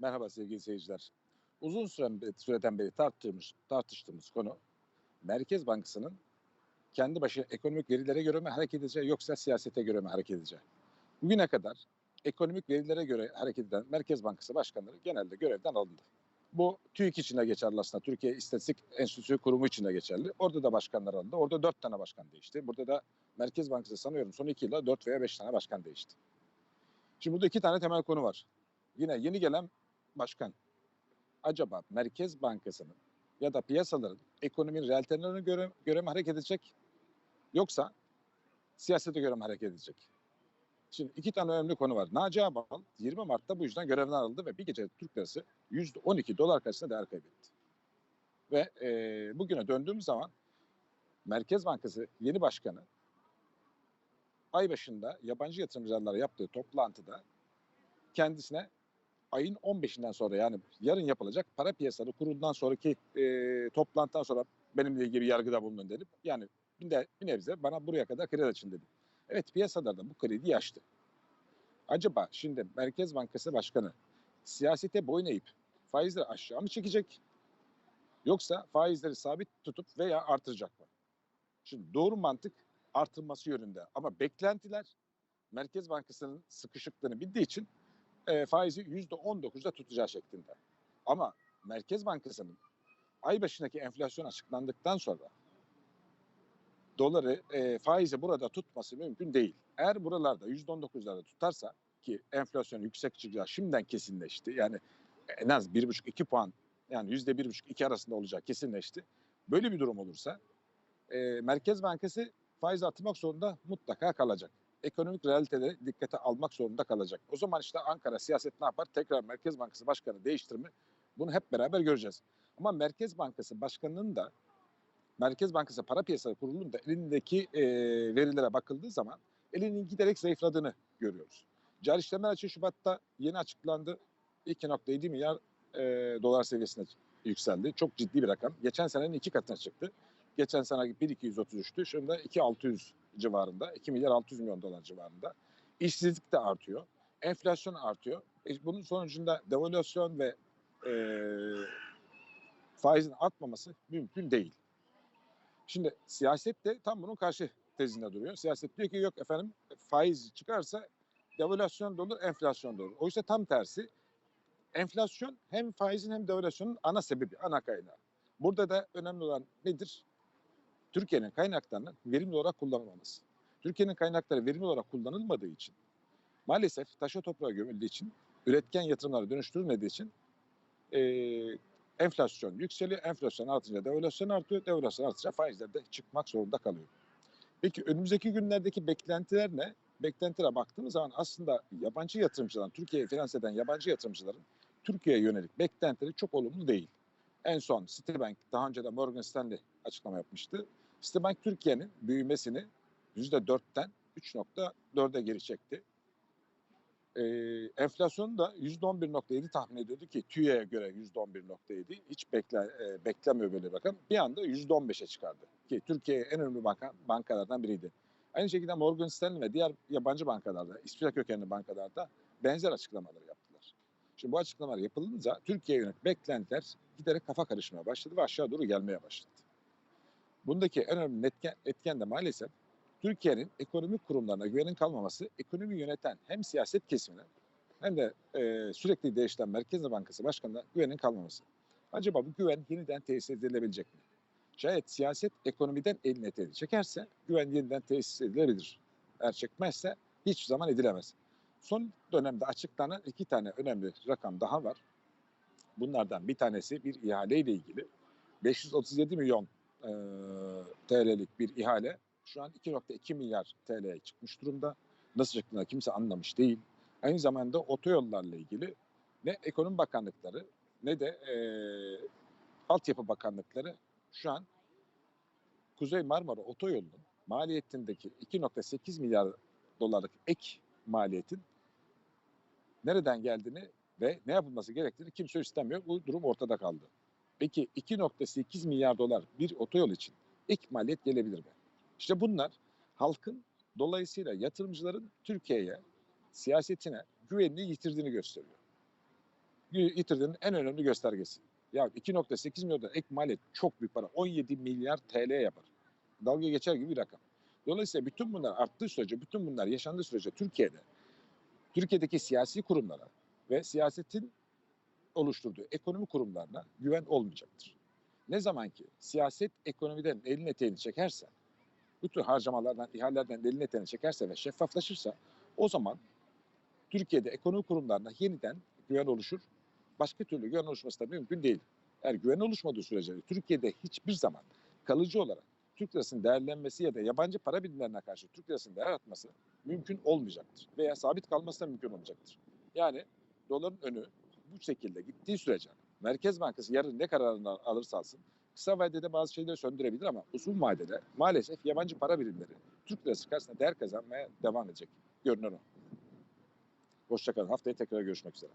Merhaba sevgili seyirciler. Uzun süren, süreden beri tartıştığımız, tartıştığımız konu Merkez Bankası'nın kendi başı ekonomik verilere göre mi hareket edeceği yoksa siyasete göre mi hareket edeceği. Bugüne kadar ekonomik verilere göre hareket eden Merkez Bankası başkanları genelde görevden alındı. Bu TÜİK için de geçerli aslında. Türkiye İstatistik Enstitüsü Kurumu için de geçerli. Orada da başkanlar alındı. Orada dört tane başkan değişti. Burada da Merkez Bankası sanıyorum son iki yılda dört veya beş tane başkan değişti. Şimdi burada iki tane temel konu var. Yine yeni gelen başkan acaba Merkez Bankası'nın ya da piyasaların ekonominin realitelerine göre, göre mi hareket edecek yoksa siyasete göre mi hareket edecek? Şimdi iki tane önemli konu var. Naci Ağbal 20 Mart'ta bu yüzden görevden alındı ve bir gece Türk lirası %12 dolar karşısında değer kaybetti. Ve e, bugüne döndüğümüz zaman Merkez Bankası yeni başkanı ay başında yabancı yatırımcılarla yaptığı toplantıda kendisine ayın 15'inden sonra yani yarın yapılacak para piyasaları kurulundan sonraki e, toplantıdan sonra benimle ilgili yargıda bulunun dedim. Yani bir, de, bir nebze bana buraya kadar kredi açın dedim. Evet piyasalar da bu krediyi açtı. Acaba şimdi Merkez Bankası Başkanı siyasete boyun eğip faizleri aşağı mı çekecek? Yoksa faizleri sabit tutup veya artıracak mı? Şimdi doğru mantık artırması yönünde ama beklentiler Merkez Bankası'nın sıkışıklığını bildiği için e, faizi %19'da tutacağı şeklinde. Ama Merkez Bankası'nın ay başındaki enflasyon açıklandıktan sonra doları e, faizi burada tutması mümkün değil. Eğer buralarda %19'larda tutarsa ki enflasyon yüksek çıkacağı şimdiden kesinleşti. Yani en az 1,5-2 puan yani %1,5-2 arasında olacağı kesinleşti. Böyle bir durum olursa e, Merkez Bankası faiz artırmak zorunda mutlaka kalacak. Ekonomik realiteleri dikkate almak zorunda kalacak. O zaman işte Ankara siyaset ne yapar? Tekrar Merkez Bankası Başkanı değiştirme. Bunu hep beraber göreceğiz. Ama Merkez Bankası Başkanı'nın da Merkez Bankası Para Piyasaları Kurulu'nun da elindeki e, verilere bakıldığı zaman elinin giderek zayıfladığını görüyoruz. Cari işlemler açığı Şubat'ta yeni açıklandı. 2.7 milyar e, dolar seviyesine yükseldi. Çok ciddi bir rakam. Geçen senenin iki katına çıktı. Geçen sene 1.233'tü. Şimdi 2.600 civarında. 2 milyar 600 milyon dolar civarında. İşsizlik de artıyor. Enflasyon artıyor. E, bunun sonucunda devalüasyon ve e, faizin artmaması mümkün değil. Şimdi siyaset de tam bunun karşı tezinde duruyor. Siyaset diyor ki yok efendim faiz çıkarsa devalüasyon da olur, enflasyon da olur. Oysa tam tersi. Enflasyon hem faizin hem devalüasyonun ana sebebi, ana kaynağı. Burada da önemli olan nedir? Türkiye'nin kaynaklarının verimli olarak kullanılmaması. Türkiye'nin kaynakları verimli olarak kullanılmadığı için maalesef taşa toprağa gömüldüğü için üretken yatırımlara dönüştürülmediği için e, enflasyon yükseliyor. Enflasyon artınca devalüasyon artıyor. Devalüasyon artınca faizler de çıkmak zorunda kalıyor. Peki önümüzdeki günlerdeki beklentiler ne? Beklentilere baktığımız zaman aslında yabancı yatırımcıların, Türkiye'ye finanse eden yabancı yatırımcıların Türkiye'ye yönelik beklentileri çok olumlu değil. En son Citibank, daha önce de Morgan Stanley açıklama yapmıştı. Citibank Türkiye'nin büyümesini %4'ten 3.4'e geri çekti. Ee, enflasyonu da %11.7 tahmin ediyordu ki TÜİ'ye göre %11.7 hiç bekle, e, beklemiyor böyle bir rakam. Bir anda %15'e çıkardı ki Türkiye en önemli banka, bankalardan biriydi. Aynı şekilde Morgan Stanley ve diğer yabancı bankalarda, İsviçre kökenli bankalarda benzer açıklamaları yaptılar. Şimdi bu açıklamalar yapılınca Türkiye'ye yönelik beklentiler giderek kafa karışmaya başladı ve aşağı doğru gelmeye başladı. Bundaki en önemli etken, etken de maalesef Türkiye'nin ekonomik kurumlarına güvenin kalmaması, ekonomi yöneten hem siyaset kesimine hem de e, sürekli değişen Merkez Bankası Başkanı'na güvenin kalmaması. Acaba bu güven yeniden tesis edilebilecek mi? Şayet siyaset ekonomiden eline teli çekerse güven yeniden tesis edilebilir. Eğer çekmezse hiçbir zaman edilemez. Son dönemde açıklanan iki tane önemli rakam daha var. Bunlardan bir tanesi bir ihaleyle ilgili. 537 milyon e, TL'lik bir ihale şu an 2.2 milyar TL'ye çıkmış durumda. Nasıl çıktığını kimse anlamış değil. Aynı zamanda otoyollarla ilgili ne ekonomi bakanlıkları ne de e, altyapı bakanlıkları şu an Kuzey Marmara Otoyolu'nun maliyetindeki 2.8 milyar dolarlık ek maliyetin nereden geldiğini ve ne yapılması gerektiğini kimse istemiyor. Bu durum ortada kaldı. Peki 2.8 milyar dolar bir otoyol için ek maliyet gelebilir mi? İşte bunlar halkın dolayısıyla yatırımcıların Türkiye'ye, siyasetine güvenini yitirdiğini gösteriyor. yitirdiğinin en önemli göstergesi. Ya 2.8 milyon dolar ek maliyet çok büyük para. 17 milyar TL yapar. Dalga geçer gibi bir rakam. Dolayısıyla bütün bunlar arttığı sürece, bütün bunlar yaşandığı sürece Türkiye'de, Türkiye'deki siyasi kurumlara ve siyasetin oluşturduğu ekonomi kurumlarına güven olmayacaktır. Ne zaman ki siyaset ekonomiden elini eteğini çekerse, bütün harcamalardan, ihalelerden elini eteğini çekerse ve şeffaflaşırsa o zaman Türkiye'de ekonomi kurumlarına yeniden güven oluşur. Başka türlü güven oluşması da mümkün değil. Eğer güven oluşmadığı sürece Türkiye'de hiçbir zaman kalıcı olarak Türk lirasının değerlenmesi ya da yabancı para birimlerine karşı Türk lirasının değer artması mümkün olmayacaktır. Veya sabit kalması da mümkün olmayacaktır. Yani doların önü bu şekilde gittiği sürece Merkez Bankası yarın ne kararını alırsa alsın kısa vadede bazı şeyleri söndürebilir ama uzun vadede maalesef yabancı para birimleri Türk lirası karşısında değer kazanmaya devam edecek. Görünen o. Hoşçakalın. Haftaya tekrar görüşmek üzere.